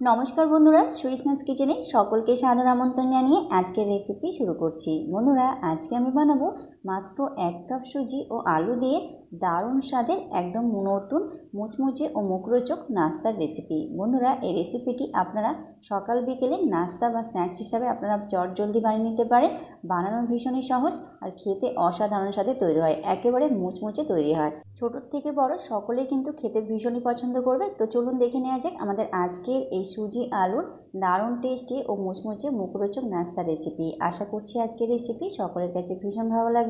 নমস্কার বন্ধুরা, সুইসনাস কিচেনে সকলকে সাদর আমন্ত্রণ জানিয়ে আজকের রেসিপি শুরু করছি। বন্ধুরা, আজকে আমি বানাবো মাত্র এক কাপ সুজি ও আলু দিয়ে দারুণ স্বাদের একদম নতুন মুচমুচে ও মুখরোচক নাস্তার রেসিপি বন্ধুরা, এই রেসিপিটি আপনারা সকাল বিকেলে নাস্তা বা স্ন্যাক্স হিসাবে আপনারা চট জলদি বানিয়ে নিতে পারেন। বানানো ভীষণই সহজ আর খেতে অসাধারণ স্বাদে তৈরি হয়, একেবারে মুচমুচে তৈরি হয়। ছোটোর থেকে বড় সকলেই কিন্তু খেতে ভীষণই পছন্দ করবে। তো চলুন দেখে নেওয়া যাক আমাদের আজকের এই সুজি, আলুর দারুণ টেস্টি ও মুচমুচে মুখরোচক নাস্তা রেসিপি আশা করছি আজকের রেসিপি সকলের কাছে ভীষণ ভালো লাগবে।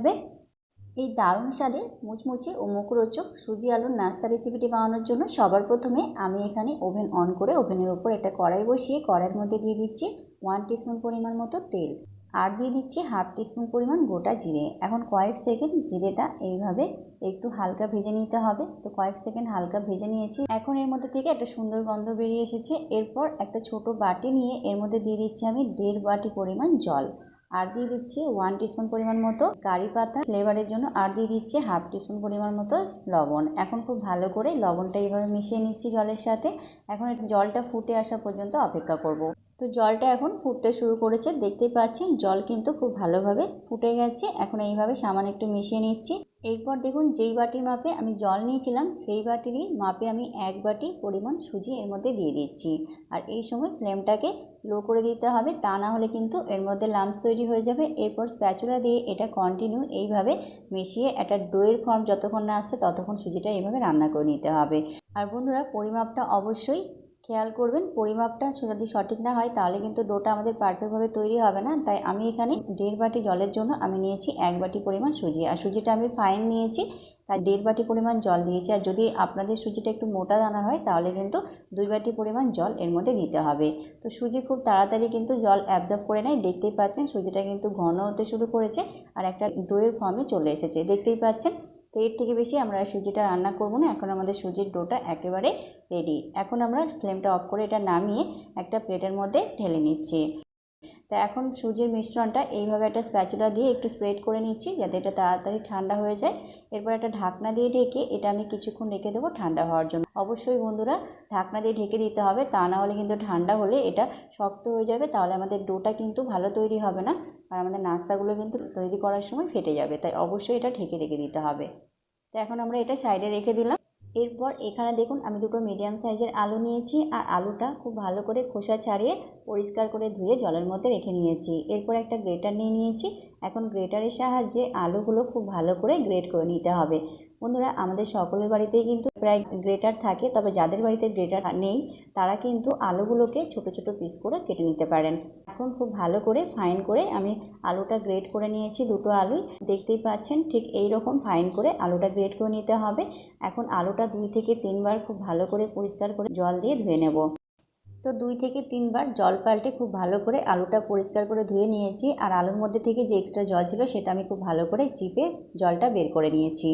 এই দারুণ স্বাদের মুচমুচে ও মুখরোচক সুজি আলুর নাস্তা রেসিপিটি বানানোর জন্য সবার প্রথমে আমি এখানে ওভেন অন করে ওভেনের ওপর একটা কড়াই বসিয়ে কড়াইয়ের মধ্যে দিয়ে দিচ্ছি ওয়ান টিস্পুন পরিমাণ মতো তেল আর দিয়ে দিচ্ছি হাফ টিস্পুন পরিমাণ গোটা জিরে। এখন কয়েক সেকেন্ড জিরেটা এইভাবে একটু হালকা ভেজে নিতে হবে। তো কয়েক সেকেন্ড হালকা ভেজে নিয়েছি। এখন এর মধ্যে থেকে একটা সুন্দর গন্ধ বেরিয়ে এসেছে। এরপর একটা ছোট বাটি নিয়ে এর মধ্যে দিয়ে দিচ্ছি আমি দেড় বাটি পরিমাণ জল। আর দিয়ে দিচ্ছি ওয়ান টিস্পুন পরিমাণ মতো কারি পাতা। ফ্লেভারের জন্য আর দিয়ে দিচ্ছি হাফ টিস্পুন পরিমাণ মতো লবণ। এখন খুব ভালো করে লবণটা এইভাবে মিশিয়ে নিচ্ছি জলের সাথে। এখন জলটা ফুটে আসা পর্যন্ত অপেক্ষা করব। তো জলটা এখন ফুটতে শুরু করেছে, দেখতেই পাচ্ছেন জল কিন্তু খুব ভালোভাবে ফুটে গেছে। এখন এইভাবে সামান্য একটু মিশিয়ে নিচ্ছি। এরপর দেখুন যেই বাটির মাপে আমি জল নিয়েছিলাম, সেই বাটিরই মাপে আমি এক বাটি পরিমাণ সুজি এর মধ্যে দিয়ে দিচ্ছি। আর এই সময় ফ্লেমটাকে লো করে দিতে হবে, তা না হলে কিন্তু এর মধ্যে লামস তৈরি হয়ে যাবে। এরপর স্প্যাচুলা দিয়ে এটা কন্টিনিউ এইভাবে মিশিয়ে একটা ডোয়ের ফর্ম যতক্ষণ না আসছে, ততক্ষণ সুজিটা এইভাবে রান্না করে নিতে হবে। আর বন্ধুরা, পরিমাপটা অবশ্যই খেয়াল করবেন, পরিমাপটা যদি সঠিক না হয়, তাহলে কিন্তু ডোটা আমাদের পারফেক্টভাবে তৈরি হবে না। তাই আমি এখানে দেড় বাটি জলের জন্য আমি নিয়েছি এক বাটি পরিমাণ সুজি। আর সুজিটা আমি ফাইন নিয়েছি, তাই দেড় বাটি পরিমাণ জল দিয়েছি। আর যদি আপনাদের সুজিটা একটু মোটা দানা হয়, তাহলে কিন্তু দুই বাটি পরিমাণ জল এর মধ্যে দিতে হবে। তো সুজি খুব তাড়াতাড়ি কিন্তু জল অ্যাবজর্ব করে নেয়। দেখতেই পাচ্ছেন সুজিটা কিন্তু ঘন হতে শুরু করেছে, আর একটা দইয়ের ফর্মে চলে এসেছে। দেখতেই পাচ্ছেন তো এর থেকে বেশি আমরা সুজিটা রান্না করব না। এখন আমাদের সুজির ডোটা একেবারে রেডি এখন আমরা ফ্লেমটা অফ করে এটা নামিয়ে একটা প্লেটের মধ্যে ঢেলে নিচ্ছি। তা এখন সুজির মিশ্রণটা এইভাবে একটা স্প্যাচুলা দিয়ে একটু স্প্রেড করে নিচ্ছি যাতে এটা তাড়াতাড়ি ঠান্ডা হয়ে যায়। এরপর একটা ঢাকনা দিয়ে ঢেকে এটা আমি কিছুক্ষণ রেখে দেবো ঠান্ডা হওয়ার জন্য। অবশ্যই বন্ধুরা ঢাকনা দিয়ে ঢেকে দিতে হবে, তা না হলে কিন্তু ঠান্ডা হলে এটা শক্ত হয়ে যাবে, তাহলে আমাদের ডোটা কিন্তু ভালো তৈরি হবে না। আর আমাদের নাস্তাগুলো কিন্তু তৈরি করার সময় ফেটে যাবে, তাই অবশ্যই এটা ঢেকে রেখে দিতে হবে। তো এখন আমরা এটা সাইডে রেখে দিলাম। এরপর এখানে দেখুন আমি দুটো মিডিয়াম সাইজের আলু নিয়েছি আর আলুটা খুব ভালো করে খোসা ছাড়িয়ে পরিষ্কার করে ধুয়ে জলের মধ্যে রেখে নিয়েছি। এরপর একটা গ্রেটার নিয়ে নিয়েছি। এখন গ্রেটারের সাহায্যে আলুগুলো খুব ভালো করে গ্রেট করে নিতে হবে। বন্ধুরা, আমাদের সকলের বাড়িতেই কিন্তু প্রায় গ্রেটার থাকে, তবে যাদের বাড়িতে গ্রেটার নেই, তারা কিন্তু আলুগুলোকে ছোট ছোট পিস করে কেটে নিতে পারেন। এখন খুব ভালো করে ফাইন করে আমি আলুটা গ্রেট করে নিয়েছি, দুটো আলুই দেখতেই পাচ্ছেন, ঠিক এই রকম ফাইন করে আলুটা গ্রেট করে নিতে হবে। এখন আলুটা দুই থেকে তিনবার খুব ভালো করে পরিষ্কার করে জল দিয়ে ধুয়ে নেব। তো দুই থেকে তিনবার জল পাল্টে খুব ভালো করে আলুটা পরিষ্কার করে ধুয়ে নিয়েছি, আর আলুর মধ্যে থেকে যে এক্সট্রা জল ছিল, সেটা আমি খুব ভালো করে চিপে জলটা বের করে নিয়েছি।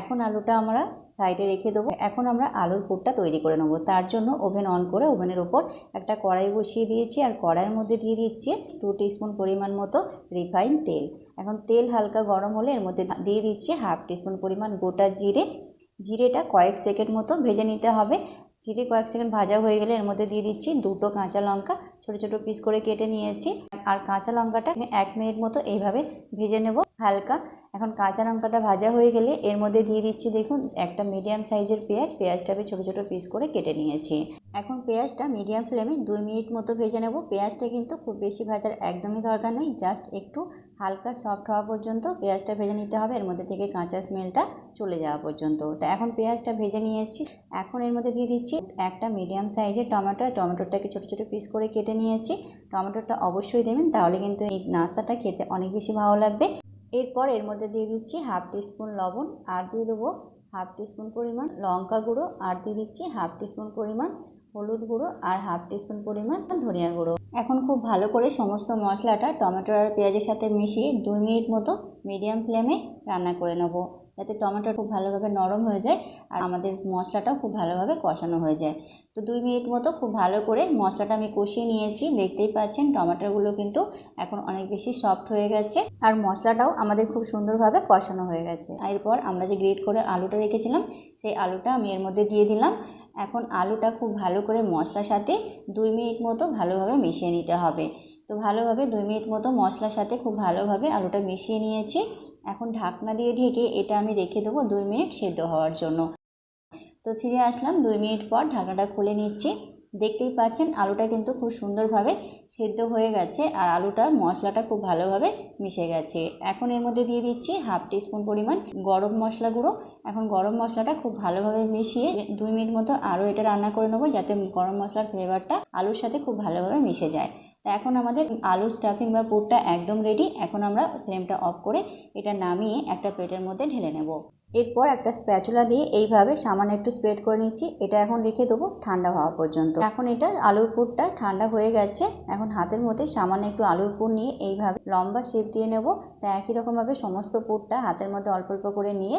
এখন আলুটা আমরা সাইডে রেখে দেবো। এখন আমরা আলুর পুরটা তৈরি করে নেব। তার জন্য ওভেন অন করে ওভেনের ওপর একটা কড়াই বসিয়ে দিয়েছি আর কড়াইয়ের মধ্যে দিয়ে দিচ্ছি টু টিস্পুন পরিমাণ মতো রিফাইন তেল। এখন তেল হালকা গরম হলে এর মধ্যে দিয়ে দিচ্ছি হাফ টিস্পুন পরিমাণ গোটা জিরে। জিরেটা কয়েক সেকেন্ড মতো ভেজে নিতে হবে। জিরে কয়েক সেকেন্ড ভাজা হয়ে গেলে এর মধ্যে দিয়ে দিচ্ছি দুটো কাঁচা লঙ্কা। ছোটো ছোটো পিস করে কেটে নিয়েছি। আর কাঁচা লঙ্কাটা এক মিনিট মতো এইভাবে ভেজে নেব। হালকা এখন কাঁচা লঙ্কাটা ভাজা হয়ে গেলে এর মধ্যে দিয়ে দিচ্ছি দেখুন, একটা মিডিয়াম সাইজের পেঁয়াজ। পেঁয়াজটা আমি ছোটো ছোটো পিস করে কেটে নিয়েছি। এখন পেঁয়াজটা মিডিয়াম ফ্লেমে দুই মিনিট মতো ভেজে নেব। পেঁয়াজটা কিন্তু খুব বেশি ভাজার একদমই দরকার নেই। জাস্ট একটু হালকা সফট হওয়া পর্যন্ত পেঁয়াজটা ভেজে নিতে হবে। এর মধ্যে থেকে কাঁচা স্মেলটা চলে যাওয়া পর্যন্ত। তো এখন পেঁয়াজটা ভেজে নিয়েছি। এখন এর মধ্যে দিয়ে দিচ্ছি একটা মিডিয়াম সাইজের টমেটো। টমেটোটাকে ছোটো ছোটো পিস করে কেটে নিয়েছি। টমেটোটা অবশ্যই দেবেন, তাহলে কিন্তু এই নাস্তাটা খেতে অনেক বেশি ভালো লাগবে। এরপর এর মধ্যে দিয়ে দিচ্ছি হাফ টিস্পুন লবণ, আর দিয়ে দেবো হাফ টিস্পুন পরিমাণ লঙ্কা গুঁড়ো, আর দিয়ে দিচ্ছি হাফ টিস্পুন পরিমাণ হলুদ গুঁড়ো, আর হাফ টিস্পুন পরিমাণ ধনিয়া গুঁড়ো। এখন খুব ভালো করে সমস্ত মশলাটা টমেটো আর পেঁয়াজের সাথে মিশিয়ে দুই মিনিট মতো মিডিয়াম ফ্লেমে রান্না করে নেব। যাতে টমেটো খুব ভালোভাবে নরম হয়ে যায় আর আমাদের মশলাটাও খুব ভালোভাবে কষানো হয়ে যায়। তো দুই মিনিট মতো খুব ভালো করে মশলাটা আমি কষিয়ে নিয়েছি। দেখতেই পাচ্ছেন টমেটোগুলো কিন্তু এখন অনেক বেশি সফট হয়ে গেছে আর মশলাটাও আমাদের খুব সুন্দরভাবে কষানো হয়ে গেছে। এরপর আমরা যে গ্রেট করে আলুটা রেখেছিলাম, সেই আলুটা আমি এর মধ্যে দিয়ে দিলাম। এখন আলুটা খুব ভালো করে মশলার সাথে দুই মিনিট মতো ভালোভাবে মিশিয়ে নিতে হবে। তো ভালোভাবে দুই মিনিট মতো মশলার সাথে খুব ভালোভাবে আলুটা মিশিয়ে নিয়েছি। এখন ঢাকনা দিয়ে ঢেকে এটা আমি রেখে দেবো দুই মিনিট সেদ্ধ হওয়ার জন্য। তো ফিরে আসলাম, দুই মিনিট পর ঢাকাটা খুলে নিচ্ছি। দেখতেই পাচ্ছেন আলুটা কিন্তু খুব সুন্দরভাবে সেদ্ধ হয়ে গেছে আর আলুটার মশলাটা খুব ভালোভাবে মিশে গেছে। এখন এর মধ্যে দিয়ে দিচ্ছি হাফ টিস্পুন পরিমাণ গরম মশলা গুঁড়ো। এখন গরম মশলাটা খুব ভালোভাবে মিশিয়ে দুই মিনিট মতো আরও এটা রান্না করে নেব যাতে গরম মশলার ফ্লেভারটা আলুর সাথে খুব ভালোভাবে মিশে যায়। এখন আমাদের আলুর স্টাফিং বা পুরটা একদম রেডি এখন আমরা ফ্লেমটা অফ করে এটা নামিয়ে একটা প্লেটের মধ্যে ঢেলে নেব। এরপর একটা স্প্যাচুলা দিয়ে এইভাবে সামান্য একটু স্প্রেড করে নিচ্ছি। এটা এখন রেখে দেবো ঠান্ডা হওয়া পর্যন্ত। এখন এটা আলুর পুরটা ঠান্ডা হয়ে গেছে। এখন হাতের মধ্যে সামান্য একটু আলুর পুর নিয়ে এইভাবে লম্বা শেপ দিয়ে নেব। তা একই রকমভাবে সমস্ত পুরটা হাতের মধ্যে অল্প অল্প করে নিয়ে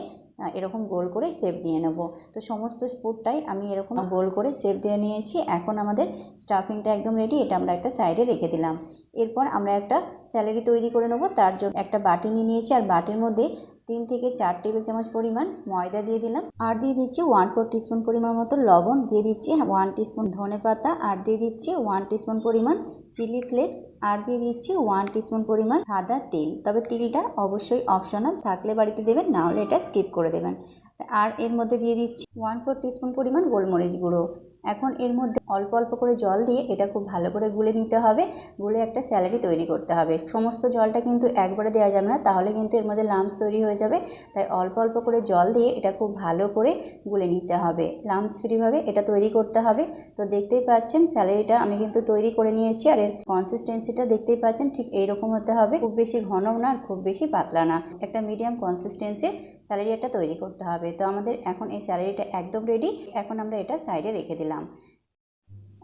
এরকম গোল করে শেপ নিয়ে নেব। তো সমস্ত পুরটাই আমি এরকম গোল করে শেপ দিয়ে নিয়েছি। এখন আমাদের স্টাফিংটা একদম রেডি এটা আমরা একটা সাইডে রেখে দিলাম। এরপর আমরা একটা স্যালারি তৈরি করে নেব। তার জন্য একটা বাটি নিয়ে নিয়েছি। আর বাটির মধ্যে তিন থেকে চার টেবিল চামচ পরিমাণ ময়দা দিয়ে দিলাম আর দিয়ে দিচ্ছি ওয়ান ফোর টিস্পুন পরিমাণ মতো লবণ। দিয়ে দিচ্ছি ওয়ান টিস্পুন ধনে পাতা আর দিয়ে দিচ্ছি ওয়ান টিস্পুন পরিমাণ চিলি ফ্লেক্স আর দিয়ে দিচ্ছি ওয়ান টিস্পুন পরিমাণ সাদা তেল। তবে তেলটা অবশ্যই অপশনাল থাকলে বাড়িতে দেবেন, না হলে এটা স্কিপ করে দেবেন। আর এর মধ্যে দিয়ে দিচ্ছি ওয়ান ফোর টিস্পুন পরিমাণ গোলমরিচ গুঁড়ো। এখন এর মধ্যে অল্প অল্প করে জল দিয়ে এটা খুব ভালো করে গুলে নিতে হবে। গুলে একটা স্যালারি তৈরি করতে হবে। সমস্ত জলটা কিন্তু একবারে দেওয়া যাবে না, তাহলে কিন্তু এর মধ্যে লামস তৈরি হয়ে যাবে। তাই অল্প অল্প করে জল দিয়ে এটা খুব ভালো করে গুলে নিতে হবে। লামস ফ্রিভাবে এটা তৈরি করতে হবে। তো দেখতেই পাচ্ছেন স্যালারিটা আমি কিন্তু তৈরি করে নিয়েছি আর এর কনসিস্টেন্সিটা দেখতেই পাচ্ছেন ঠিক এইরকম হতে হবে। খুব বেশি ঘনও না আর খুব বেশি পাতলা না। একটা মিডিয়াম কনসিস্টেন্সির স্যালারি একটা তৈরি করতে হবে। তো আমাদের এখন এই স্যালারিটা একদম রেডি এখন আমরা এটা সাইডে রেখে দিলাম।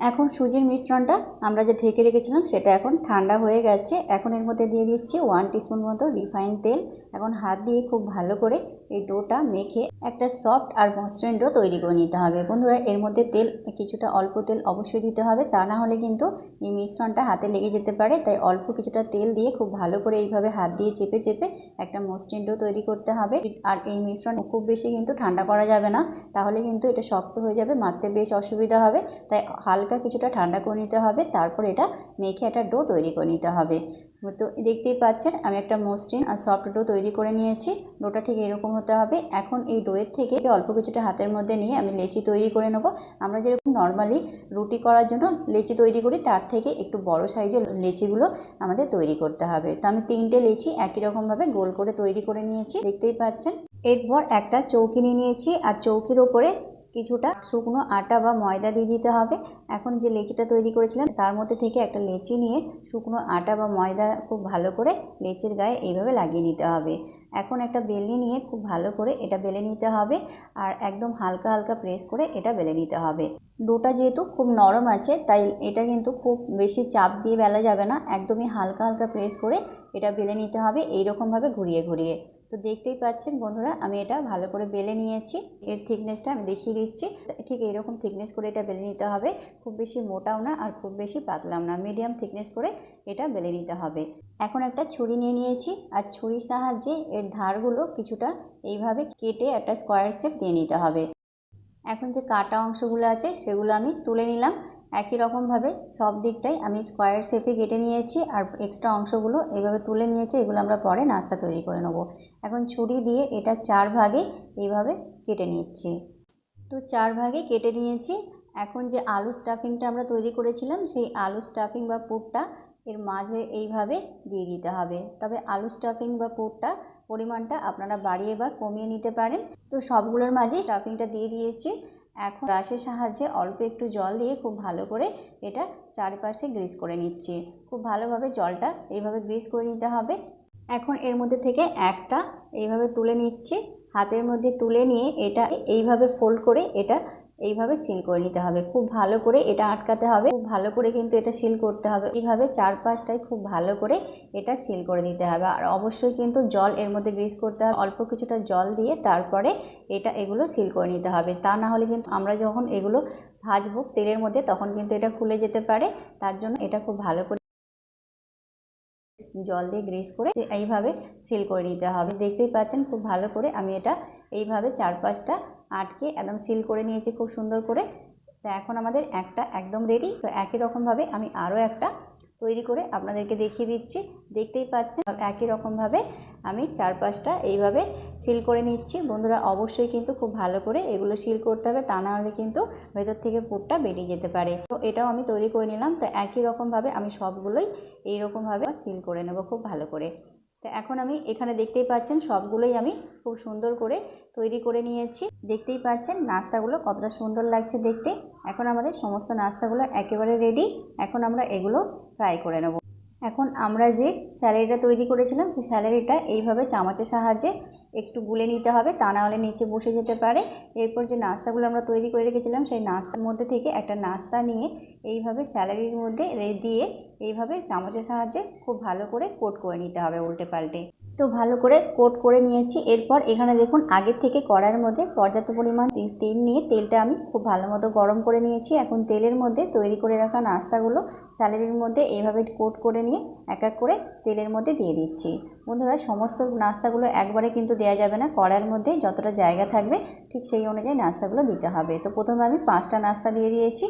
এখন সুজির মিশ্রণটা আমরা যে ঢেকে রেখেছিলাম সেটা এখন ঠান্ডা হয়ে গেছে। এখন এর মধ্যে দিয়ে দিচ্ছি ওয়ান টিস্পুন মতো রিফাইন তেল। এখন হাত দিয়ে খুব ভালো করে এই ডোটা মেখে একটা সফট আর মসৃণ ডো তৈরি করে নিতে হবে। বন্ধুরা, এর মধ্যে তেল, কিছুটা অল্প তেল অবশ্যই দিতে হবে। তা না হলে কিন্তু এই মিশ্রণটা হাতে লেগে যেতে পারে। তাই অল্প কিছুটা তেল দিয়ে খুব ভালো করে এইভাবে হাত দিয়ে চেপে চেপে একটা মসৃণ ডো তৈরি করতে হবে। আর এই মিশ্রণ খুব বেশি কিন্তু ঠান্ডা করা যাবে না। তাহলে কিন্তু এটা শক্ত হয়ে যাবে, মাখতে বেশ অসুবিধা হবে। তাই হালকা কিছুটা ঠান্ডা করে নিতে হবে। তারপর এটা মেখে একটা ডো তৈরি করে নিতে হবে। তো দেখতেই পাচ্ছেন, আমি একটা মসৃণ আর সফট ডো তৈরি করে নিয়েছি। ডোটা ঠিক এরকম হতে হবে। এখন এই ডোয়ের থেকে অল্প কিছুটা হাতের মধ্যে নিয়ে আমি লেচি তৈরি করে নেব। আমরা যেরকম নর্মালি রুটি করার জন্য লেচি তৈরি করি, তার থেকে একটু বড় সাইজের লেচিগুলো আমাদের তৈরি করতে হবে। তো আমি তিনটে লেচি একই রকমভাবে গোল করে তৈরি করে নিয়েছি। দেখতেই পাচ্ছেন, এরপর একটা চৌকি নিয়ে নিয়েছি। আর চৌকির ওপরে কিছুটা শুকনো আটা বা ময়দা দিয়ে দিতে হবে। এখন যে লেচিটা তৈরি করেছিলাম, তার মধ্যে থেকে একটা লেচি নিয়ে শুকনো আটা বা ময়দা খুব ভালো করে লেচির গায়ে এইভাবে লাগিয়ে নিতে হবে। এখন একটা বেলনি নিয়ে খুব ভালো করে এটা বেলে নিতে হবে আর একদম হালকা হালকা প্রেস করে এটা বেলে নিতে হবে। ডোটা যেহেতু খুব নরম আছে, তাই এটা কিন্তু খুব বেশি চাপ দিয়ে বেলা যাবে না। একদমই হালকা হালকা প্রেস করে এটা বেলে নিতে হবে, এইরকমভাবে ঘুরিয়ে ঘুরিয়ে। তো দেখতেই পাচ্ছেন বন্ধুরা, আমি এটা ভালো করে বেলে নিয়েছি। এর থিকনেসটা আমি দেখিয়ে দিচ্ছি। ঠিক এইরকম থিকনেস করে এটা বেলে নিতে হবে। খুব বেশি মোটাও না আর খুব বেশি পাতলাও না। মিডিয়াম থিকনেস করে এটা বেলে নিতে হবে। এখন একটা ছুরি নিয়ে নিয়েছি। আর ছুরির সাহায্যে এর ধারগুলো কিছুটা এইভাবে কেটে একটা স্কোয়ার শেপ দিয়ে নিতে হবে। এখন যে কাটা অংশগুলো আছে সেগুলো আমি তুলে নিলাম। একই রকমভাবে সব দিকটাই আমি স্কোয়ার শেপে কেটে নিয়েছি আর এক্সট্রা অংশগুলো এইভাবে তুলে নিয়েছি, এগুলো আমরা পরে নাস্তা তৈরি করে নেব। এখন ছুরি দিয়ে এটা চার ভাগে এইভাবে কেটে নিচ্ছি। তো চার ভাগে কেটে নিয়েছি। এখন যে আলু স্টাফিংটা আমরা তৈরি করেছিলাম, সেই আলু স্টাফিং বা পুরটা এর মাঝে এইভাবে দিয়ে দিতে হবে। তবে আলু স্টাফিং বা পুরটা পরিমাণটা আপনারা বাড়িয়ে বা কমিয়ে নিতে পারেন। তো সবগুলোর মাঝে স্টাফিংটা দিয়ে দিয়েছি। এখন ব্রাশের সাহায্যে অল্প একটু জল দিয়ে খুব ভালো করে এটা চারপাশে গ্রিস করে নিচ্ছি। খুব ভালোভাবে জলটা এইভাবে গ্রিস করে নিতে হবে। এখন এর মধ্যে থেকে একটা এইভাবে তুলে নিচ্ছি। হাতের মধ্যে তুলে নিয়ে এটা এইভাবে ফোল্ড করে এটা এইভাবে সিল করে নিতে হবে। খুব ভালো করে এটা আটকাতে হবে। খুব ভালো করে কিন্তু এটা সিল করতে হবে। এইভাবে চার পাঁচটায় খুব ভালো করে এটা সিল করে দিতে হবে। আর অবশ্যই কিন্তু জল এর মধ্যে গ্রিস করতে হবে। অল্প কিছুটা জল দিয়ে তারপরে এটা এগুলো সিল করে নিতে হবে। তা না হলে কিন্তু আমরা যখন এগুলো ভাজবো তেলের মধ্যে তখন কিন্তু এটা খুলে যেতে পারে। তার জন্য এটা খুব ভালো করে জল দিয়ে গ্রিস করে এইভাবে সিল করে নিতে হবে। দেখতেই পাচ্ছেন খুব ভালো করে আমি এটা এইভাবে চার পাঁচটা আটকে একদম সিল করে নিয়েছি খুব সুন্দর করে। তো এখন আমাদের একটা একদম রেডি তো একই রকমভাবে আমি আরও একটা তৈরি করে আপনাদেরকে দেখিয়ে দিচ্ছি। দেখতেই পাচ্ছেন, একই রকমভাবে আমি চার পাঁচটা এইভাবে সিল করে নিচ্ছি। বন্ধুরা, অবশ্যই কিন্তু খুব ভালো করে এগুলো সিল করতে হবে, তা না হলে কিন্তু ভেতর থেকে পুরটা বেরিয়ে যেতে পারে। তো এটাও আমি তৈরি করে নিলাম, তো একই রকমভাবে আমি সবগুলোই এইরকমভাবে সিল করে নেব খুব ভালো করে। তো এখন আমি এখানে দেখতেই পাচ্ছেন সবগুলোই আমি খুব সুন্দর করে তৈরি করে নিয়েছি। দেখতেই পাচ্ছেন নাস্তাগুলো কতটা সুন্দর লাগছে দেখতে। এখন আমাদের সমস্ত নাস্তাগুলো একেবারে রেডি এখন আমরা এগুলো ফ্রাই করে নেব। এখন আমরা যে স্যালারিটা তৈরি করেছিলাম, সেই স্যালারিটা এইভাবে চামচের সাহায্যে একটু গুলে নিতে হবে, তা না হলে নিচে বসে যেতে পারে। এরপর যে নাস্তাগুলো আমরা তৈরি করে রেখেছিলাম, সেই নাস্তার মধ্যে থেকে একটা নাস্তা নিয়ে এইভাবে স্যালারির মধ্যে রে দিয়ে এইভাবে চামচের সাহায্যে খুব ভালো করে কোট করে নিতে হবে উল্টে পাল্টে তো ভালো করে কোট করে নিয়েছি। এরপর এখানে দেখুন, আগের থেকে কড়াইয়ের মধ্যে পর্যাপ্ত পরিমাণ তেল নিয়ে তেলটা আমি খুব ভালো মতো গরম করে নিয়েছি। এখন তেলের মধ্যে তৈরি করে রাখা নাস্তাগুলো স্যালারির মধ্যে এইভাবে কোট করে নিয়ে এক এক করে তেলের মধ্যে দিয়ে দিচ্ছি। বন্ধুরা, সমস্ত নাস্তাগুলো একবারে কিন্তু দেওয়া যাবে না। কড়াইয়ের মধ্যে যতটা জায়গা থাকবে, ঠিক সেই অনুযায়ী নাস্তাগুলো দিতে হবে। তো প্রথমে আমি পাঁচটা নাস্তা দিয়ে দিয়েছি।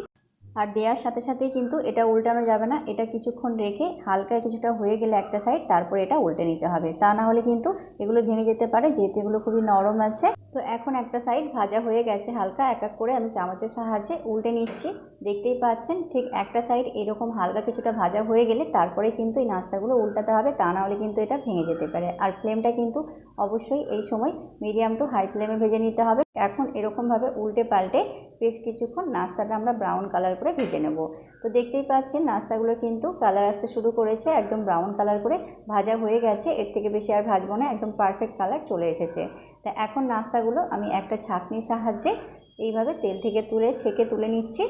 আর দেওয়ার সাথে সাথেই কিন্তু এটা উল্টানো যাবে না। এটা কিছুক্ষণ রেখে হালকা কিছুটা হয়ে গেলে একটা সাইড তারপরে এটা উল্টে নিতে হবে। তা না হলে কিন্তু এগুলো ভেঙে যেতে পারে যেহেতু এগুলো খুবই নরম আছে। তো এখন একটা সাইড ভাজা হয়ে গেছে হালকা, এক এক করে আমি চামচের সাহায্যে উল্টে নিচ্ছি। দেখতেই পাচ্ছেন, ঠিক একটা সাইড এরকম হালকা কিছুটা ভাজা হয়ে গেলে তারপরে কিন্তু এই নাস্তাগুলো উল্টাতে হবে। তা না হলে কিন্তু এটা ভেঙে যেতে পারে। আর ফ্লেমটা কিন্তু অবশ্যই এই সময় মিডিয়াম টু হাই ফ্লেমে ভেজে নিতে হবে। এখন এরকমভাবে উল্টে পাল্টে বেশ কিছুক্ষণ নাস্তাটা আমরা ব্রাউন কালার করে ভেজে নেব। তো দেখতেই পাচ্ছেন নাস্তাগুলো কিন্তু কালার আসতে শুরু করেছে, একদম ব্রাউন কালার করে ভাজা হয়ে গেছে। এর থেকে বেশি আর ভাজবো না, একদম পারফেক্ট কালার চলে এসেছে। তা এখন নাস্তাগুলো আমি একটা ছাঁকনির সাহায্যে এইভাবে তেল থেকে তুলে ছেঁকে তুলে নিচ্ছি।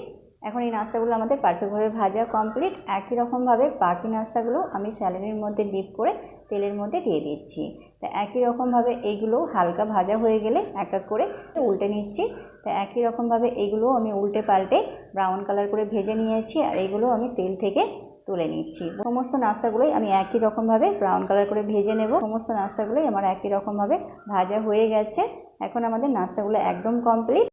এখন এই নাস্তাগুলো আমাদের পারফেক্টভাবে ভাজা কমপ্লিট একই রকমভাবে বাকি নাস্তাগুলো আমি স্যালারির মধ্যে ডিপ করে তেলের মধ্যে দিয়ে দিচ্ছি। তা একই রকমভাবে এইগুলো হালকা ভাজা হয়ে গেলে এক এক করে উল্টে নিচ্ছি। তা একই রকমভাবে এইগুলো আমি উল্টে পাল্টে ব্রাউন কালার করে ভেজে নিয়েছি আর এইগুলো আমি তেল থেকে তুলে নিচ্ছি। সমস্ত নাস্তাগুলোই আমি একই রকমভাবে ব্রাউন কালার করে ভেজে নেব। সমস্ত নাস্তাগুলোই আমার একই রকমভাবে ভাজা হয়ে গেছে। এখন আমাদের নাস্তাগুলো একদম কমপ্লিট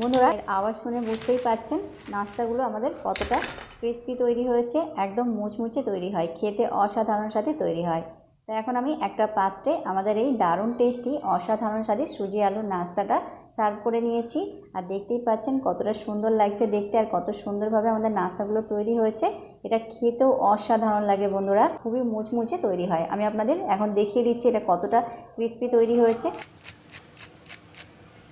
বন্ধুরা আওয়াজ শুনে বুঝতেই পাচ্ছেন নাস্তাগুলো আমাদের কতটা ক্রিস্পি তৈরি হয়েছে। একদম মুচমুচে তৈরি হয়, খেতে অসাধারণ সাথে তৈরি হয়। তো এখন আমি একটা পাত্রে আমাদের এই দারুণ টেস্টি অসাধারণ স্বাদের সুজি আলুর নাস্তাটা সার্ভ করে নিয়েছি। আর দেখতেই পাচ্ছেন কতটা সুন্দর লাগছে দেখতে আর কত সুন্দরভাবে আমাদের নাস্তাগুলো তৈরি হয়েছে। এটা খেতেও অসাধারণ লাগে বন্ধুরা, খুবই মুচমুচে তৈরি হয়। আমি আপনাদের এখন দেখিয়ে দিচ্ছি এটা কতটা ক্রিস্পি তৈরি হয়েছে।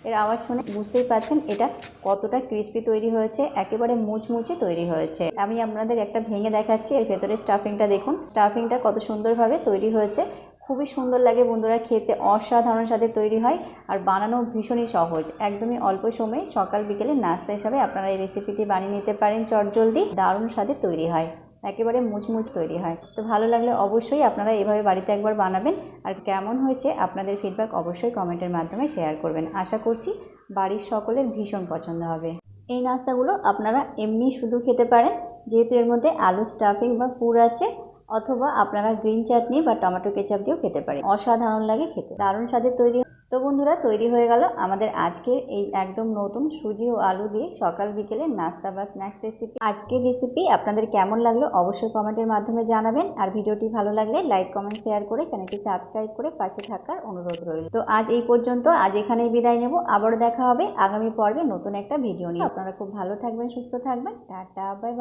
এর আওয়াজ শুনে বুঝতেই পারছেন এটা কতটা ক্রিস্পি তৈরি হয়েছে, একেবারে মুচমুচে তৈরি হয়েছে। আমি আপনাদের একটা ভেঙে দেখাচ্ছি, এর ভেতরে স্টাফিংটা দেখুন। স্টাফিংটা কত সুন্দরভাবে তৈরি হয়েছে। খুবই সুন্দর লাগে বন্ধুরা, খেতে অসাধারণ স্বাদে তৈরি হয় আর বানানো ভীষণই সহজ। একদমই অল্প সময়ে সকাল বিকেলে নাস্তা হিসাবে আপনারা এই রেসিপিটি বানিয়ে নিতে পারেন। চটজলদি, দারুণ স্বাদে তৈরি হয়। একেবারে মুচমুচ তৈরি হয়। তো ভালো লাগলে অবশ্যই আপনারা এভাবে বাড়িতে একবার বানাবেন। আর কেমন হয়েছে আপনাদের ফিডব্যাক অবশ্যই কমেন্টের মাধ্যমে শেয়ার করবেন। আশা করছি বাড়ির সকলের ভীষণ পছন্দ হবে। এই নাস্তাগুলো আপনারা এমনি শুধু খেতে পারেন। যেহেতু এর মধ্যে আলু স্টাফিং বা পুর আছে, অথবা আপনারা গ্রিন চাটনি বা টমেটো কেচাপ দিয়েও খেতে পারেন। অসাধারণ লাগে খেতে। দারুণ স্বাদের তৈরি তো বন্ধুরা, তৈরি হয়ে গেল আমাদের আজকের এই একদম নতুন সুজি ও আলু দিয়ে সকাল বিকেলে নাস্তা বা স্ন্যাক্স রেসিপি আজকের রেসিপি আপনাদের কেমন লাগল অবশ্যই কমেন্টের মাধ্যমে জানাবেন। আর ভিডিওটি ভালো লাগলে লাইক কমেন্ট শেয়ার করে চ্যানেলটি সাবস্ক্রাইব করে পাশে থাকার অনুরোধ রইল। তো আজ এই পর্যন্ত, আজ এখানেই বিদায় নেব। আবারও দেখা হবে আগামী পর্বে নতুন একটা ভিডিও নিয়ে। আপনারা খুব ভালো থাকবেন, সুস্থ থাকবেন। Tata bye